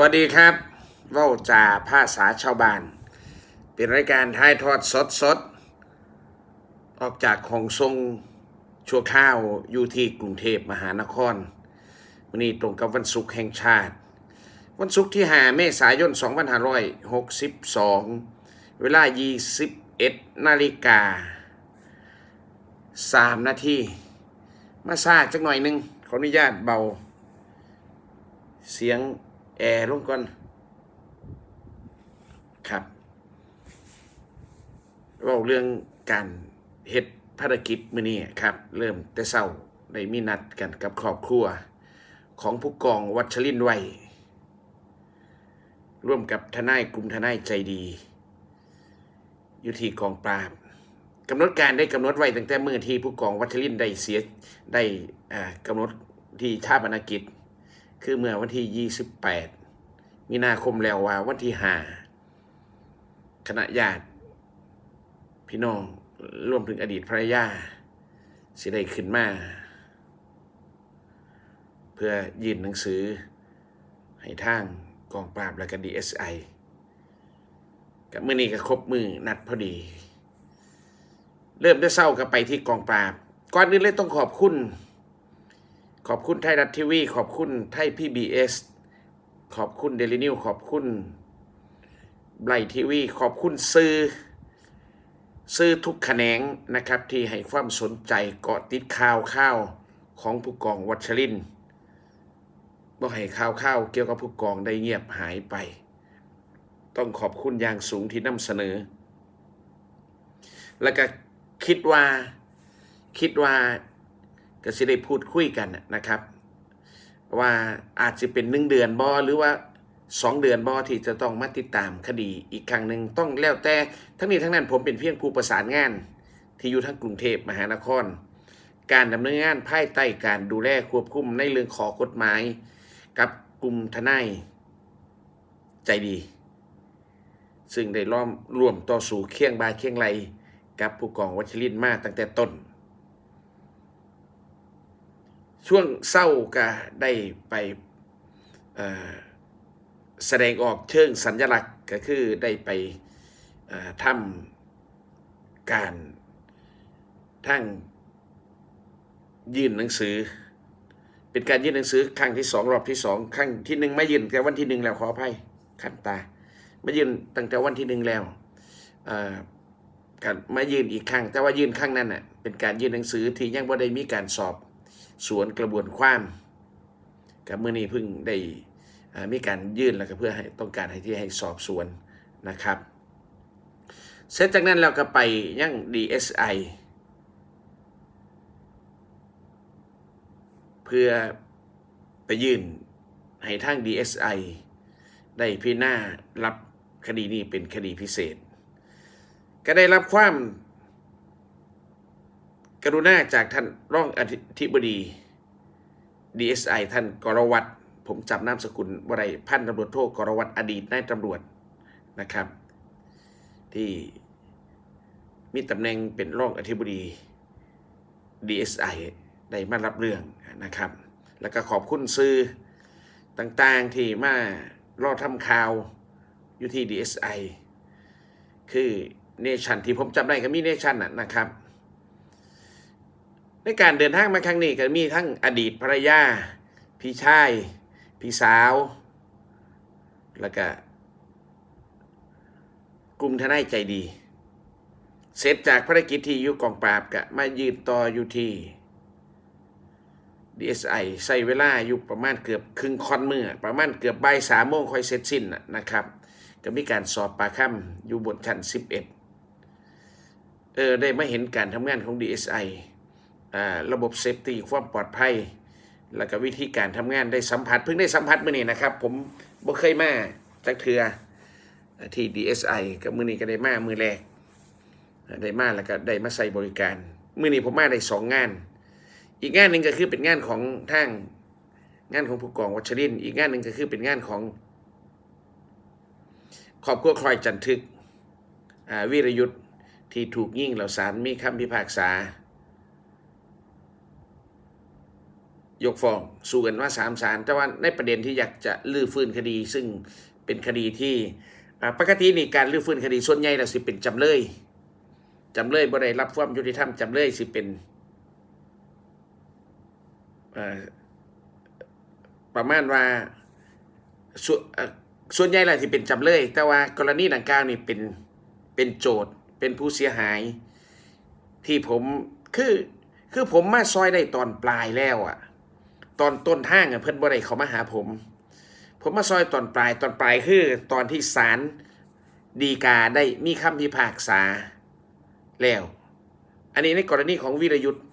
วัสดีครับเว่าจ่าภาษาชาวบ้าน เป็นรายการถ่ายทอดสดสดออกจากของทรงชั่วข้าวอยู่ที่กรุงเทพมหานคร วันนี้ตรงกับวันศุกร์แห่งชาติ วันศุกร์ที่5เมษายน 2562 เวลา 21 นาฬิกา 3 นาทีมาซาจักหน่อยหนึง ขออนุญาตเบา เสียง แอร์ลงก่อน ครับเว่าเรื่องการเฮ็ดภารกิจมื้อนี้ครับ เริ่มแต่เช้าได้มีนัดกันกับครอบครัว ของผู้กองวัชรินไว้ร่วมกับทนายกลุ่มทนายใจดี อยู่ที่กองปราบกำหนดการได้กำหนดไว้ตั้งแต่เมื่อที่ผู้กองวัชรินได้เสียได้กำหนดที่ชาปนกิจ คือเมื่อวันที่ 28 มีนาคมแล้วว่าวันที่5คณะญาติ พี่น้องรวมถึงอดีตภรรยาสิได้ขึ้นมา เพื่อยื่นหนังสือ ให้ทางกองปราบและก็ DSI กับมื่อนี้ก็ครบมือนัดพอดี เริ่มได้เศร้ากับไปที่กองปราบ ก่อนอื่นเลยต้องขอบคุณ ขอบคุณไทยรัฐทีวี ขอบคุณไทยพีบีเอสขอบคุณเดลินิวขอบคุณไบรทีวี ขอบคุณซื้อซื้อทุกแขนงนะครับ ที่ให้ความสนใจเกาะติดข่าวข้าวของผู้กองวัชรินบ่ให้ข่าวข้าวเกี่ยวกับผู้กองได้เงียบหายไป ต้องขอบคุณอย่างสูงที่นำเสนอ แล้วก็คิดว่าคิดว่า ก็สิได้พูดคุยกันนะครับ ว่าอาจจะเป็นหนึ่งเดือนบอหรือว่าสองเดือนบอที่จะต้องมาติดตามคดีอีกครั้งหนึ่งต้องแล้วแต่ทั้งนี้ทั้งนั้นผมเป็นเพียงผู้ประสานงาน ที่อยู่ทั้งกรุงเทพมหานคร การดำเนินงานภายใต้การดูแลควบคุมในเรื่องขอกฎหมาย กับกลุ่มทนายใจดี ซึ่งได้ร่วมร่วมต่อสู้เคียงบาเคียงไหลกับผู้กองวัชรินมาตั้งแต่ต้น ช่วงเศร้าก็ได้ไปแสดงออกเชิงสัญลักษณ์ก็คือได้ไปทำการทั้งยื่นหนังสือ เป็นการยื่นหนังสือครั้งที่สองรอบที่สองครั้งที่หนึ่งไม่ยื่นแต่วันที่หนึ่งแล้วขออภัยขันตาไม่ยื่นตั้งแต่วันที่หนึ่งแล้วการมายื่นอีกครั้งแต่ว่ายื่นครั้งนั้นน่ะเป็นการยื่นหนังสือที่ยังไม่ได้มีการสอบ สวนกระบวนความกับเมื่อนี้เพิ่งได้มีการยื่นแล้วก็เพื่อให้ต้องการให้ที่ให้สอบสวนนะครับ เสร็จจากนั้นเราก็ไปยัง DSI เพื่อไปยื่นให้ทาง DSI ได้พิจารณารับคดีนี้เป็นคดีพิเศษ ก็ได้รับความ กรุณาจากท่านรองอธิบดี DSI ท่านกรวัตรผมจำนามสกุลวไรพันตำรวจโทกรวัตรอดีตนายตำรวจนะครับ ที่มีตำแหน่งเป็นรองอธิบดี DSI ได้มารับเรื่องนะครับ แล้วก็ขอบคุณซื้อต่างๆที่มารอทำข่าวอยู่ที่ DSI คือเนชั่นที่ผมจำได้ก็มีเนชั่นน่ะนะครับ ในการเดินทางมาครั้งนี้ก็มีทั้งอดีตภรรยา พี่ชาย พี่สาว แล้วก็กลุ่มทนายใจดี เสร็จจากภารกิจที่อยู่กองปราบก็มายืนต่ออยู่ที่ DSI ใช้เวลาอยู่ประมาณเกือบครึ่งคอนมือประมาณเกือบบ่ายสามโมงค่อยเสร็จสิ้นนะครับ ก็มีการสอบปากคำอยู่บนชั้น 11 เออได้มาเห็นการทำงานของ DSI อ่า ระบบเซฟตี้ความปลอดภัย แล้วก็วิธีการทำงานได้สัมผัสเพิ่งได้สัมผัสมื่อนี้นะครับ ผมบ่เคยมาจักเทือที่ DSI กับมือนี้ก็ได้มามือแรกได้มาแล้วก็ได้มาใส่บริการ มือนี้ผมมาได้สองงาน อีกงานหนึ่งก็คือเป็นงานของทางงานของผู้กองวัชรินอีกงานหนึ่งก็คือเป็นงานของครอบครัวคลอยจันทึกวิรยุทธ์ที่ถูกยิ่งเหล่าสารมีคำพิพากษา ยกฟ้องสู้กันว่าสามศาลแต่ว่าในประเด็นที่อยากจะลื้อฟื้นคดี ซึ่งเป็นคดีที่ปกตินี่การลื้อฟื้นคดีส่วนใหญ่แล้วสิเป็นจำเลยจำเลยบ่ได้รับความยุติธรรมจำเลยสิเป็นประมาณว่าส่วนเอ่อส่วนใหญ่แล้วที่เป็นจำเลย แต่ว่ากรณีดังกล่าวนี่เป็นเป็นโจทย์เป็นผู้เสียหาย ที่ผมคือคือผมมาซอยได้ตอนปลายแล้วอะ ตอนต้นทางอะเพิ่นบ่ได้เขามาหาผม ผมมาซอยตอนปลายตอนปลายคือ ตอนที่ศาลดีกาได้มีคำพิพากษาแล้ว อันนี้ในกรณีของวีรยุทธ์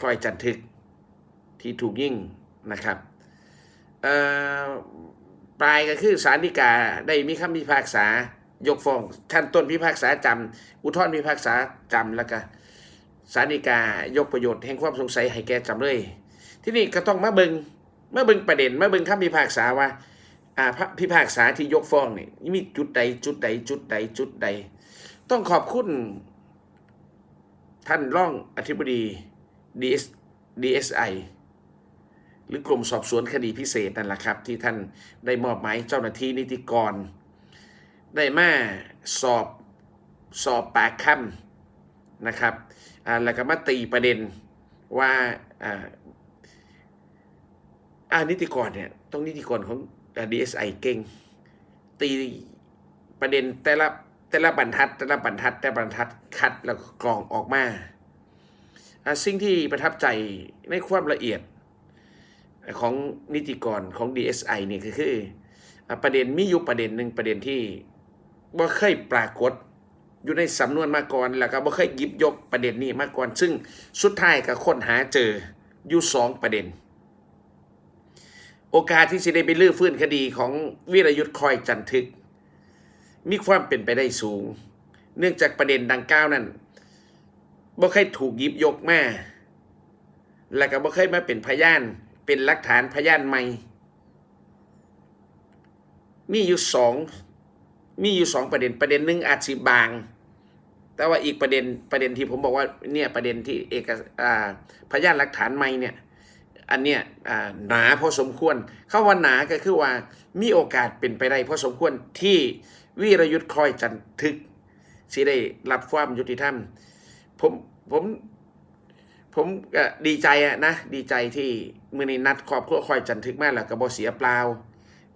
คอยจันทึกที่ถูกยิ่งนะครับปลายก็คือศาลฎีกาได้มีคำพิพากษายกฟ้องขั้นต้นพิพากษาจำ อุทธรณ์พิพากษาจำแล้วก็ศาลฎีกายกประโยชน์แห่งความสงสัยให้แก่จำเลย ที่นี่ก็ต้องมาเบิงมาเบิงประเด็นมาเบิงคำพิพากษาว่าอ่าพระพิพากษาที่ยกฟ้องนี่มีจุดใดจุดใดจุดใดจุดใด ต้องขอบคุณท่านร่องอธิบดี DS DSI หรือกรมสอบสวนคดีพิเศษนั่นแหละครับ ที่ท่านได้มอบหมายเจ้าหน้าที่นิติกร ได้มาสอบสอบปากคำนะครับแล้วก็มาตีประเด็นว่า อ่านิติกรเนี่ยต้องนิติกรของอ่า DSI เก่ง ตีประเด็นแต่ละแต่ละบรรทัด แต่ละบรรทัด แต่ละบรรทัดคัดแล้วกรองออกมาสิ่งที่ประทับใจในความละเอียดของนิติกรของ DSI นี่ก็คือ ประเด็นมีอยู่ประเด็นหนึ่งประเด็นที่บ่เคยปรากฏอยู่ในสำนวนมาก่อนแล้วก็บ่เคยหยิบยกประเด็นนี้มาก่อน ซึ่งสุดท้ายก็ค้นหาเจออยู่สองประเด็น โอกาสที่จะได้ไปลื้อฟื้นคดีของวีรยุทธ์คอยจันทึก มีความเป็นไปได้สูง เนื่องจากประเด็นดังกล่าวนั้นบ่เคยถูกยิบยกมาแล้วก็บ่เคยมาเป็นพยานเป็นหลักฐานพยานใหม่ มีอยู่สองมีอยู่สองประเด็นประเด็นหนึ่งอาจสิบาง แต่ว่าอีกประเด็นประเด็นที่ผมบอกว่าเนี่ยประเด็นที่เอกอพยานหลักฐานใหม่เนี่ย อันเนี้ยหนาพอสมควรคาว่าหนาก็คือว่ามีโอกาสเป็นไปได้พอสมควรที่วีรยุทธ์คอยจันทึกสิได้รับความยุติธรรมผมผมผมดีใจอะนะดีใจที่มือนี้นัดครอบครัวคอยจันทึกมาแล้วก็บ่เสียเปล่า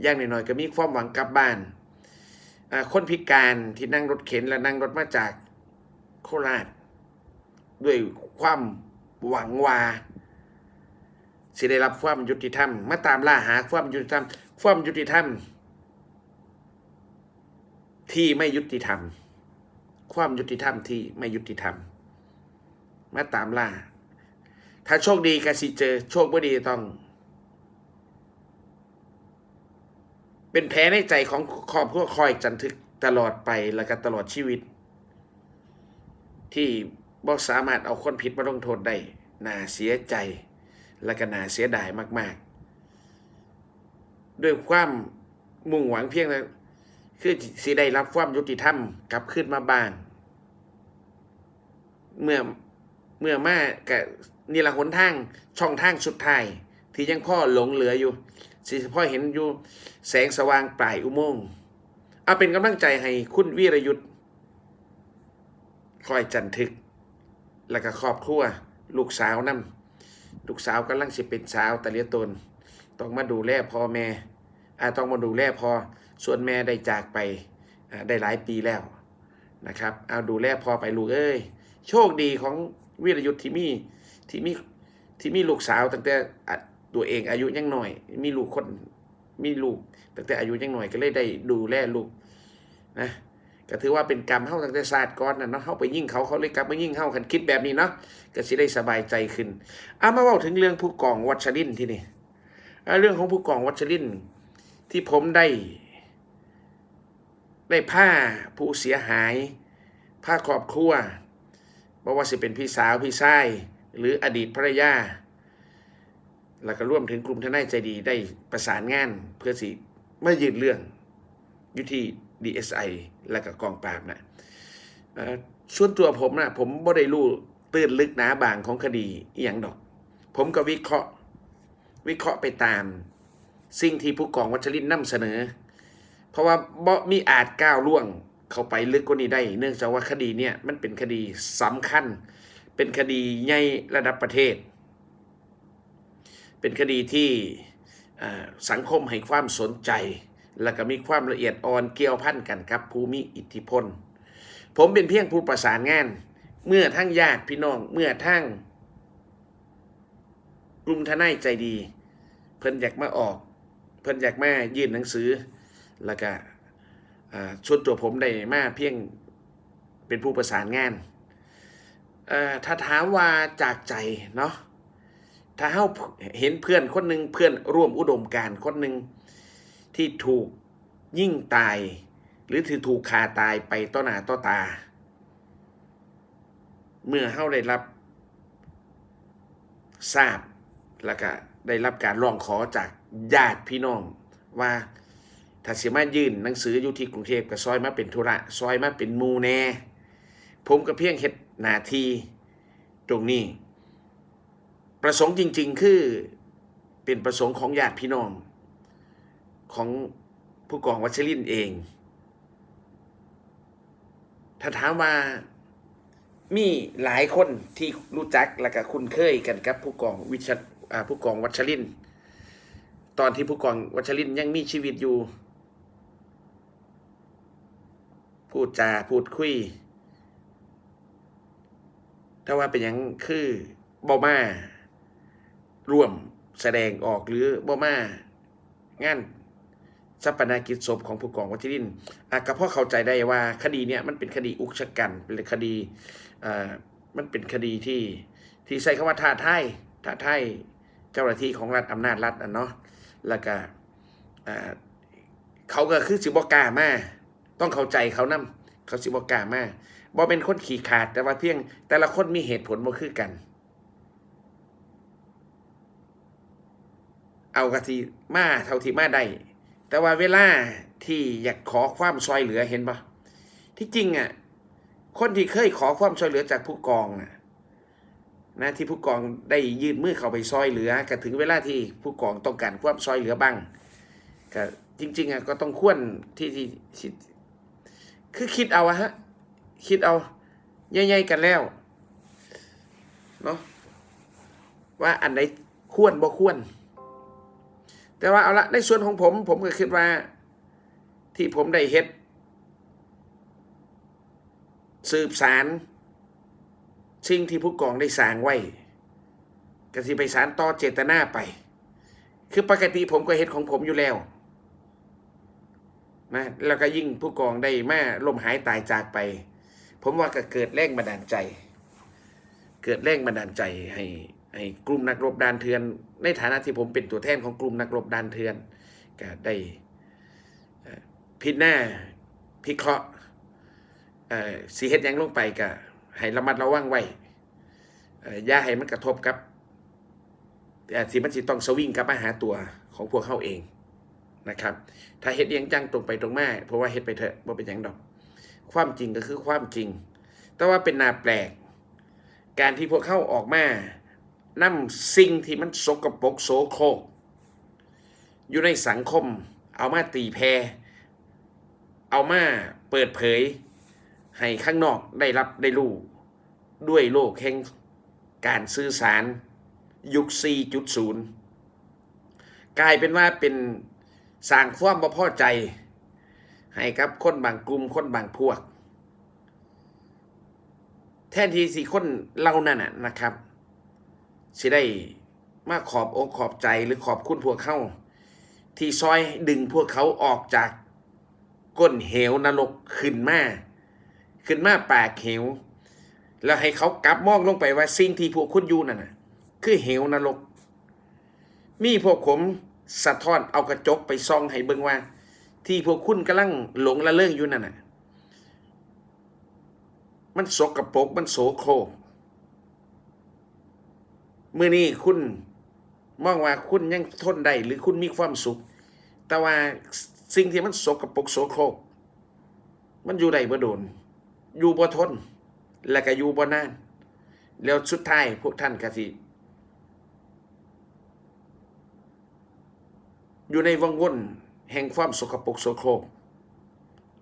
อย่างน้อยๆก็มีความหวังกลับบ้านคนพิการที่นั่งรถเข็นและนั่งรถมาจากโคราชด้วยความหวังว่า สิได้รับความยุติธรรม มาตามล่าหาความยุติธรรม ความยุติธรรม ที่ไม่ยุติธรรม ความยุติธรรมที่ไม่ยุติธรรม มาตามล่า ถ้าโชคดีก็สิเจอ โชคไม่ดีต้อง เป็นแผลในใจของครอบครัวคอยจันทึกตลอดไปแล้วก็ตลอดชีวิต ที่บ่สามารถเอาคนผิดมาลงโทษได้น่าเสียใจ และก็น่าเสียดายมาก ๆ ด้วยความมุ่งหวังเพียงแต่คือสิได้รับความยุติธรรมกลับขึ้นมาบ้าง เมื่อเมื่อมากับนี่ละหนทางช่องทางสุดท้ายที่ยังพ่อหลงเหลืออยู่ สิพ่อเห็นอยู่แสงสว่างปลายอุโมงค์เอาเป็นกำลังใจให้คุณวีรยุทธ์คอยจันทึก แล้วก็ครอบครัวลูกสาวนำ ลูกสาวกำลังสิเป็นสาวแต่เลี้ยตน ต้องมาดูแลพ่อแม่อาต้องมาดูแลพ่อส่วนแม่ได้จากไปได้หลายปีแล้วนะครับ เอาดูแลพ่อไปลูกเอ้ยโชคดีของวีรยุทธ์ที่มีที่มีที่มีลูกสาวตั้งแต่ตัวเองอายุยังหน้อย มีลูกคนมีลูกตั้งแต่อายุยังหน้อยก็เลยได้ดูแลลูกนะ ก็ถือว่าเป็นกรรมเฮาตั้งแต่ศาสตร์ก่อนน่ะเนาะเฮาไปยิ่งเขาเขาเลยกลับมายิ่งเฮาคันคิดแบบนี้เนาะก็สิได้สบายใจขึ้นเอามาเว้าถึงเรื่องผู้กองวัชรินทร์ที่นี่เรื่องของผู้กองวัชรินทร์ที่ผมได้ ได้ผ้าผู้เสียหายผ้าครอบครัวบ่ว่าสิเป็นพี่สาวพี่ชายหรืออดีตภรรยาแล้วก็ร่วมถึงกลุ่มทนายใจดีได้ประสานงานเพื่อสิมายืนเรื่องอยู่ที่ DSI และก็กองปราบนะเอ่อส่วนตัวผมนะผมบ่ได้รู้ตื้นลึกหนาบางของคดีอหย่างดอก ผมก็วิเคราะห์วิเคราะห์ไปตาม สิ่งที่ผู้กองวัชรินทร์นำเสนอ เพราะว่าบ่มีอาจก้าวล่วงเข้าไปลึกกว่านี้ได้ เนื่องจากว่าคดีเนี่ยมันเป็นคดีสำคัญ เป็นคดีใหญ่ระดับประเทศ เป็นคดีที่สังคมให้ความสนใจ และก็มีความละเอียดอ่อนเกี่ยวพันกันกับภูมิอิทธิพล ผมเป็นเพียงผู้ประสานงาน เมื่อทั้งญาติพี่น้อง เมื่อทั้งกลุ่มทนายใจดี เพิ่นอยากมาออก เพิ่นอยากมายื่นหนังสือ แล้วก็อ่าชุดตัวผมได้มาเพียงเป็นผู้ประสานงาน ถ้าถามว่าจากใจเนาะ ถ้าเฮาเห็นเพื่อนคนหนึ่งเพื่อนร่วมอุดมการคนหนึ่ง ที่ถูกยิ่งตาย หรือถือถูกคาตายไปต่อหน้าต่อตา เมื่อเฮาได้รับทราบแล้วก็ได้รับการร้องขอจากญาติพี่น้องว่าถ้าสิมายื่นหนังสืออยู่ที่กรุงเทพก็ซอยมาเป็นธุระซอยมาเป็นมูแน่ ผมก็เพียงเฮ็ดนาทีตรงนี้ ประสงค์จริง ๆ คือเป็นประสงค์ของญาติพี่น้อง ของผู้กองวัชรินเอง ถ้าถามว่ามีหลายคนที่รู้จักและก็คุ้นเคยกันกับผู้กองวิชผู้กองวัชรินตอนที่ผู้กองวัชรินยังมีชีวิตอยู่ พูดจาพูดคุยถ้าว่าเป็นยังคือบอมาร่วมแสดงออกหรือบอมางาน สปนากิจศพของผู้กองวัชรินอะก็เพราะเข้าใจได้ว่าคดีเนี่ยมันเป็นคดีอุกชะกัน เป็นคดีอ่ามันเป็นคดีที่ที่ใช้คำว่าท้าทายท้าทายเจ้าหน้าที่ของรัฐอำนาจรัฐอะเนาะแล้วก็อ่าเขาก็คือสิบอกามาต้องเข้าใจเขานํเขาสิบอกามาบ่เป็นคนขี่ขาดแต่ว่าเพียง แต่ละคนมีเหตุผลบ่คือกัน เอากะทีมาเท่าที่มาได้ แต่ว่าเวลาที่อยากขอความช่วยเหลือเห็นปะที่จริงอะคนที่เคยขอความช่วยเหลือจากผู้กองน่ะนะที่ผู้กองได้ยื่นมือเข้าไปซอยเหลือก็ถึงเวลาที่ผู้กองต้องการความซอยเหลือบ้างก็จริงๆอะก็ต้องควรที่ที่ที่คือคิดเอาอะฮะคิดเอาใหญ่ๆกันแล้วเนาะว่าอันไหนควรบ่ควร แต่ว่าเอาละในส่วนของผม ผมก็คิดว่า ที่ผมได้เฮ็ด สืบสารสิ่งที่ผู้กองได้สร้างไว้ก็สิไปสารต่อเจตนาไป คือปกติผมก็เฮ็ดของผมอยู่แล้วนะแล้วก็ยิ่งผู้กองได้มาลมหายตายจากไป ผมว่าก็เกิดแรงบันดาลใจ เกิดแรงบันดาลใจให้ ให้กลุ่มนักรบดานเทือน ในฐานะที่ผมเป็นตัวแทนของกลุ่มนักรบดานเทือนก็ได้พิจารณาพิเคราะห์สีเฮ็ดยังลงไปก็ให้ระมัดระวังไว้อย่าให้มันกระทบกับเอ่อที่มันสิต้องสวิงกับมาหาตัวของพวกเขาเองนะครับ ถ้าเฮ็ดเอียงจังตรงไปตรงมาเพราะว่าเฮ็ดไปเถอะบ่าเป็นยังดอก ความจริงก็คือความจริง แต่ว่าเป็นนาแปลก การที่พวกเขาออกมา นำสิ่งที่มันสกปรกโสโครกอยู่ในสังคม เอามาตีแพรเอามาเปิดเผย ให้ข้างนอกได้รับได้รู้ ด้วยโลกแห่งการสื่อสารยุค 4.0 กลายเป็นว่าเป็นสร้างความบ่พอใจ ให้กับคนบางกลุ่มคนบางพวก แทนที่สิคนเหล่านั้นน่ะนะครับ สิได้มาขอบอกขอบใจหรือขอบคุณพวกเขาที่ซอยดึงพวกเขาออกจากก้นเหวนรกขึ้นมาขึ้นมาปากเหว แล้วให้เขากลับมองลงไปว่าสิ่งที่พวกคุณอยู่นั่นน่ะ คือเหวนรก มีพวกผมสะท้อนเอากระจกไปส่องให้เบิ่งว่า ที่พวกคุณกำลังหลงละเลิงอยู่นั่นน่ะ มันสกปรกมันโสโครก มื่อนี้คุณมองว่าคุณยังทนได้หรือคุณมีความสุข แต่ว่าสิ่งที่มันสกปรกโสโครก มันอยู่ได้บ่โดน อยู่บ่ทน และก็อยู่บ่นาน แล้วสุดท้ายพวกท่านก็สิอยู่ในวังวนแห่งความสกปรกโสโครก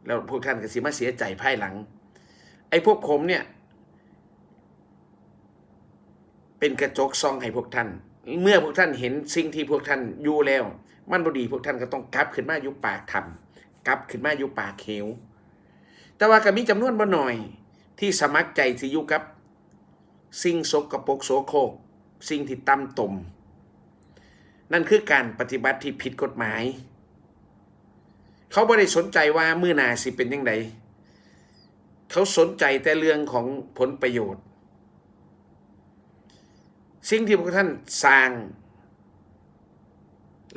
แล้วพวกท่านก็สิมาเสียใจภายหลัง ไอ้พวกผมเนี่ย เป็นกระจกซองให้พวกท่าน เมื่อพวกท่านเห็นสิ่งที่พวกท่านอยู่แล้ว มันบดีพวกท่านก็ต้องกลับขึ้นมาอยู่ปากถ้ำกลับขึ้นมาอยู่ปากเขวแต่ว่าก็มีจำนวนบ่หน่อยที่สมัครใจที่อยู่กับ สิ่งสกปรกโสโครกสิ่งที่ต่ำตม นั่นคือการปฏิบัติที่ผิดกฎหมาย เขาไม่ได้สนใจว่ามือหนาสิเป็นยังไงเขาสนใจแต่เรื่องของผลประโยชน์ สิ่งที่พวกท่านสร้าง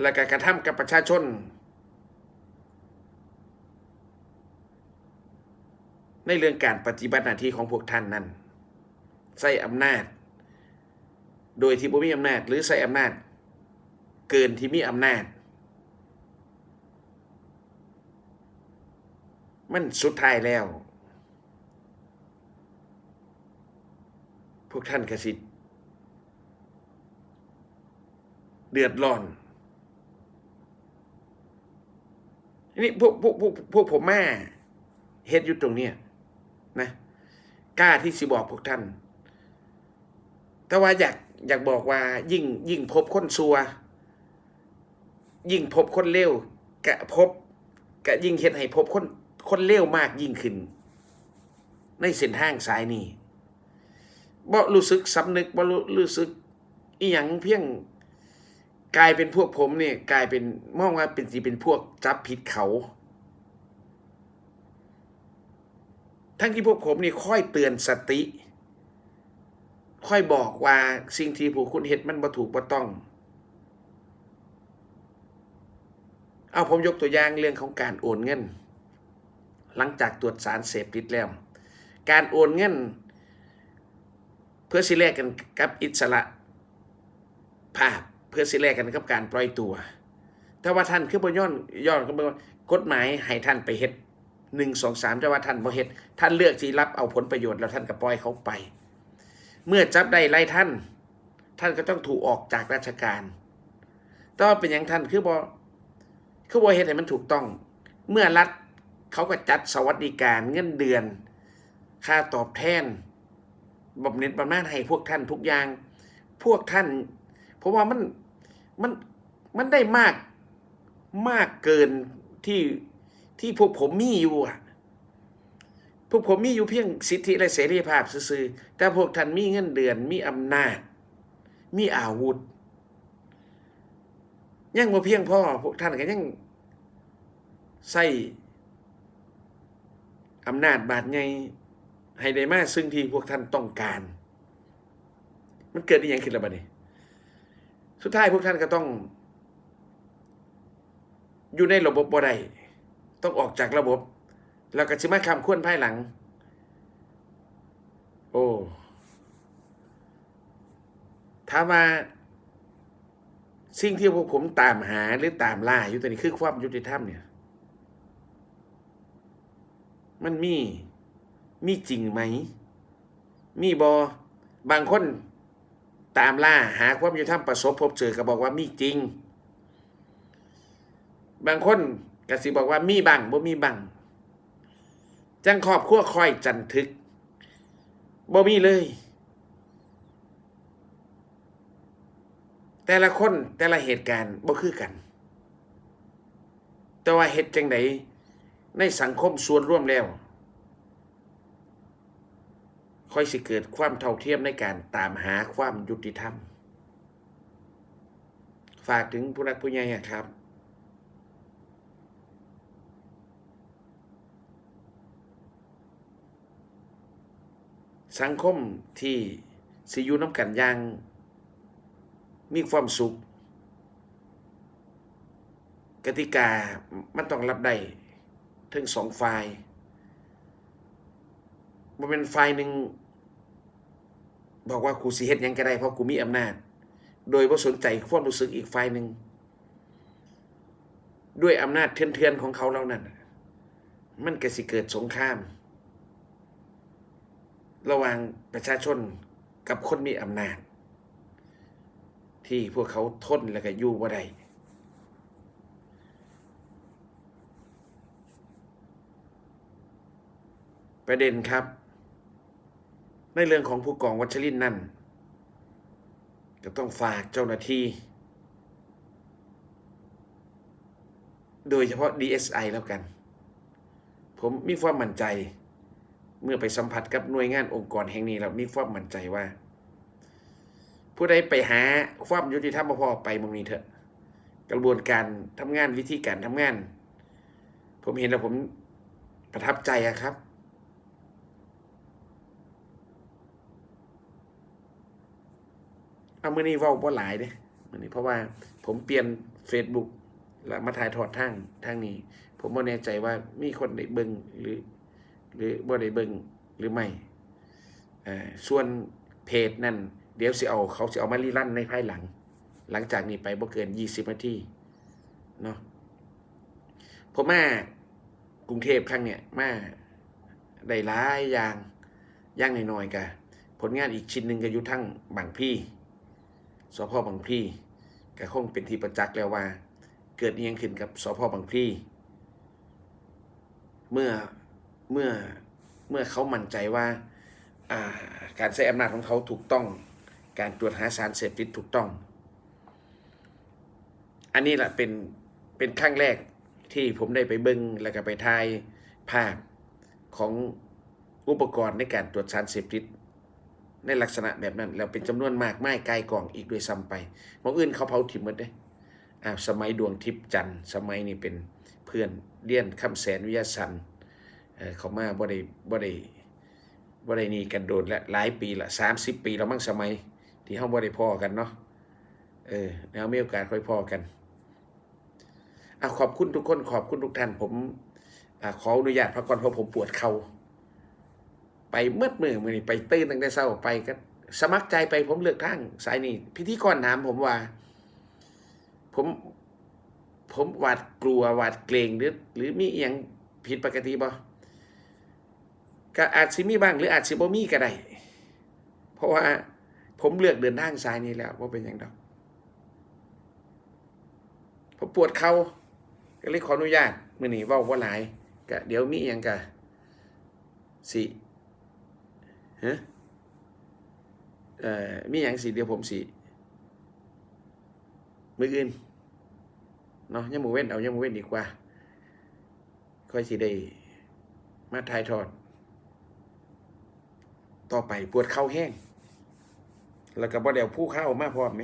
และก็กระทำกับประชาชน ในเรื่องการปฏิบัติหน้าที่ของพวกท่านนั้นใส่อำนาจ โดยที่บ่มีอำนาจ หรือใส่อำนาจ เกินที่มีอำนาจ มันสุดท้ายแล้ว พวกท่านกระสิ เดือดร้อนนี่พวกพวกพวกพวกผมแม่เฮ็ดอยู่ตรงเนี้ยนะกล้าที่สิบอกพวกท่าน แต่ว่าอยากอยากบอกว่า ยิ่งยิ่งพบคนซัว ยิ่งพบคนเลวกะพบกะยิ่งเห็นให้พบคนคนเลวมากยิ่งขึ้น ในเส้นทางสายนี้บ่รู้สึกสำนึกบ่รู้รู้สึกอีหยังเพียง กลายเป็นพวกผมเนี่ย กลายเป็นมองว่าเป็นสิเป็นพวกจับผิดเขา ทั้งที่พวกผมนี่ค่อยเตือนสติ ค่อยบอกว่าสิ่งที่ผู้คุณเฮ็ดมันบ่ถูกบ่ต้อง เอาผมยกตัวอย่างเรื่องของการโอนเงิน หลังจากตรวจสารเสพติดแล้ว การโอนเงิน เพื่อสิแลกกันกับอิสระภาพ พื่อสิแลกกันกับการปล่อยตัว แต่ว่าท่านคือบ่ย้อนย้อนก็บ่ว่ากฎหมายให้ท่านไปเฮ็ดหนึ่งสองสามแต่ว่าท่านบ่เฮ็ดท่านเลือกที่รับเอาผลประโยชน์แล้วท่านก็ปล่อยเขาไป เมื่อจับได้ไล่ท่าน ท่านก็ต้องถูกออกจากราชการแต่ว่าเป็นอย่างท่านคือบ่คือบ่เฮ็ดให้มันถูกต้อง เมื่อรัฐเขาก็จัดสวัสดิการเงินเดือน ค่าตอบแทนบำเหน็จบำนาญให้พวกท่านทุกอย่าง พวกท่านเพราะว่ามัน มันมันได้มากมากเกินที่ที่พวกผมมีอยู่อะพวกผมมีอยู่เพียงสิทธิและเสรีภาพซื่อๆแต่พวกท่านมีเงินเดือนมีอำนาจ มีอาวุธ ยังบ่เพียงพ่อพวกท่านก็ยังใส่อำนาจบาดใหญ่ให้ได้มาซึ่งที่พวกท่านต้องการ มันเกิดอีหยังขึ้นแล้วบัดนี้ สุดท้ายพวกท่านก็ต้อง อยู่ในระบบบ่ได้ต้องออกจากระบบ แล้วก็สิมาคำควรภายหลัง โอ้ถามว่าสิ่งที่พวกผมตามหาหรือตามล่าอยู่ตอนนี้คือความยุติธรรมเนี่ย มันมี มีจริงไหม มีบอบางคน ตามล่าหาความยุติธรรมประสบพบเจอก็บอกว่ามีจริง บางคนก็สิบอกว่ามีบังบ่มีบังจังครอบครัวคอยจันทึกบ่มีเลย แต่ละคนแต่ละเหตุการณ์บ่คือกัน แต่ว่าเหตุจังไดในสังคมส่วนร่วมแล้ว ค่อยสิเกิดความเท่าเทียมในการตามหาความยุติธรรม ฝากถึงผู้นักผู้ใหญ่ครับ สังคมที่สิอยู่น้ำกันอย่างมีความสุข กติกามันต้องรับได้ทั้งสองฝ่ายมันเป็นฝ่ายหนึ่ง บอกว่าครูสิเฮ็ดยังก็ได้เพราะครูมีอำนาจ โดยว่าสนใจความรู้สึกอีกฝ่ายหนึ่ง ด้วยอำนาจเทือนๆของเขาเหล่านั้น มันก็สิเกิดสงคราม ระหว่างประชาชนกับคนมีอำนาจ ที่พวกเขาทนแล้วก็อยู่บ่ได้ประเด็นครับ ในเรื่องของผู้กองวัชรินทร์นั่นก็ต้องฝากเจ้าหน้าที่ โดยเฉพาะ DSI แล้วกัน ผมมีความมั่นใจ เมื่อไปสัมผัสกับหน่วยงานองค์กรแห่งนี้แล้วมีความมั่นใจว่า ผู้ใดไปหาความยุติธรรมพอไปมองนี้เถอะ กระบวนการทำงานวิธีการทำงาน ผมเห็นแล้วผมประทับใจอะครับ เอามื่อนี้เว้าบ่หลายเด้มื่อนี้เพราะว่าผมเปลี่ยน Facebook แล้วมาถ่ายทอดทางทางนี้ ผมบ่แน่ใจว่ามีคนได้เบิ่งหรือ หรือบ่ได้เบิ่งหรือไม่อ่อส่วนเพจนั่นเดี๋ยวสิเอาเขาสิเอามารีรันในภายหลัง หลังจากนี้ไปบ่เกิน20นาทีเนาะผมมากรุงเทพครั้งเนี่ยมาได้หลายอย่างอย่างหน้อยๆกะผลงานอีกชิ้นหนึ่งก็อยู่ทั้งบางพี่ สพบางพี่ก็คงเป็นที่ประจักษ์แล้วว่า เกิดอิหยังขึ้นกับสพบางพี่เมื่อเมื่อเมื่อเขามั่นใจว่าการใช้อำนาจของเขาถูกต้อง การตรวจหาสารเสพติดถูกต้อง อันนี้แหละเป็นเป็นครั้งแรกที่ผมได้ไปเบิ้งแล้วก็ไปถ่ายภาพของอุปกรณ์ในการตรวจสารเสพติด ในลักษณะแบบนั้น แล้วเป็นจำนวนมากไม่ไกลกล่องอีกด้วยซ้ำไปบางอื่นเขาเผาถิ่มหมดเด้อ่าสมัยดวงทิพย์จันทร์สมัยนี้เป็นเพื่อนเลี่ยนคำแสนวิทยาสันเขามาบ่ได้บ่ได้บ่ได้นี่กันโดนและหลายปีละ30ปีแล้วมั้งสมัย ที่เฮาบ่ได้พ้อกันเนาะเออแล้วมีโอกาสค่อยพ้อกันอะขอบคุณทุกคนขอบคุณทุกท่านผมอขออนุญาตพักก่อนเพราะผมปวดเขา่า ไปเมื่อมือมือนี่ไปตื่นตั้งแต่เช้าไปก็สมัครใจไปผมเลือกทางสายนี้พิธีกรถามผมว่า ผมผมหวาดกลัวหวาดเกรงหรือ หรือมีอย่างผิดปกติบ่ก็อาจสิมีบ้างหรืออาจสิบ่มีก็ได้ เพราะว่าผมเลือกเดินทางสายนี้แล้วว่าเป็นอย่างดอกผมปวดเขา่าก็เลยขออนุญาตมื่อนี้ว่าว่าหลายก็เดี๋ยวมีอหยังกะสิ ฮะเอ่อมีอหยังสิเดียวผมสิมืออื่นเนาะยังมือเว้นเอายังมือเว้นดีกว่า ค่อยสิได้มาถ่ายทอด ต่อไปปวดเข่าแห้ง แล้วก็บ่เดี๋ยวผู้เข้ามาพร้อมไหม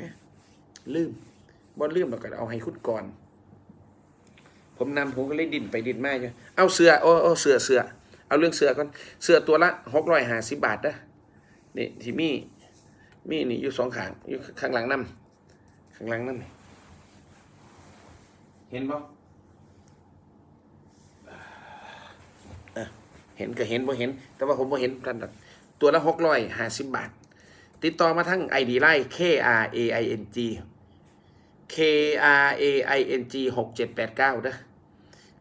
ลืมบ่ลืมแล้วก็เอาให้คุณก่อน ผมนำผมก็เลยดินไปดินมาอยู่เอาเสือโอ้โอ้เสือเสือ เอาเรื่องเสือก่อน เสือตัวละหกร้อยห้าสิบบาทนะนี่ที่มีมีนี่อยู่สองข้างอยู่ข้างหลังนั่นข้างหลังนั่นเห็นปะอะเห็นก็เห็นบ่เห็น แต่ว่าผมบ่เห็นกันดอกตัวละหกร้อยห้าสิบบาท ติดต่อมาทั้ง ID ไลน์ K R A I N G K R A I N G หกเจ็ดแปดเก้าเด้อ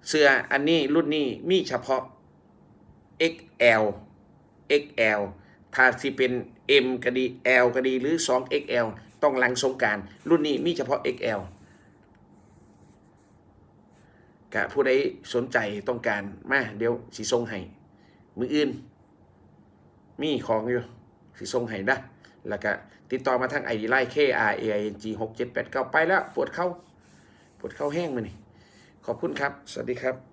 เสื้ออันนี้รุ่นนี้มีเฉพาะ XL XL ถ้าสิเป็น M ก็ดี L ก็ดีหรือ 2XL ต้องลังสงการ รุ่นนี้มีเฉพาะ XL กะผู้ใดสนใจต้องการมาเดี๋ยวสิส่งให้มืออื่น มีของอยู่สิส่งให้นะแล้วก็ติดต่อมาทางไอดีไลน์ K R A I N G หกเจ็ดแปดเก้าไปแล้ว ปวดเข้า ปวดเข้าแห้งมานี่ขอบคุณครับ สวัสดีครับ